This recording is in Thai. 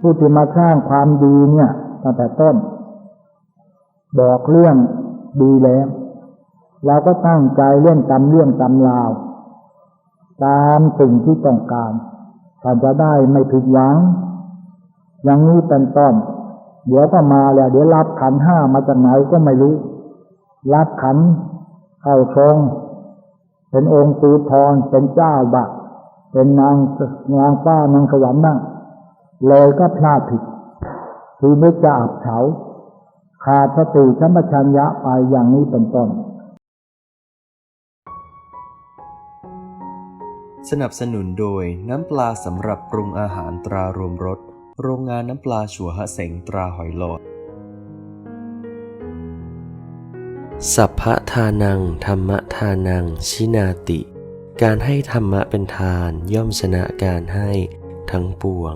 ผู้ที่มาสร้างความดีเนี่ยตั้งแต่ต้น บอกเรื่องดีแล้วเราก็ตั้งใจเรื่องตำเรื่องตำราว ตามสิ่งที่ต้องการท่าจะได้ไม่ผิดหวัง อย่างนี้เป็นต้น เดี๋ยวก็มาแล้ว เดี๋ยวรับขันห้ามาจากไหนก็ไม่รู้ รับขันเข้าทรงเป็นองค์ปูทรเป็นเจ้าบะเป็นนางนางฟ้านางสวรรค์นั่ง เลยก็พลาดผิด คือไม่จะอับเฉาขาดสติสัมปชัญญะไปอย่างนี้เป็นต้น สนับสนุนโดยน้ำปลาสำหรับปรุงอาหารตรารวมรสโรงงานน้ำปลาชัวฮะเสงตราหอยหลอด สัพพะทานัง ธรรมทานัง ชินาติ การให้ธรรมะเป็นทานย่อมชนะการให้ทั้งปวง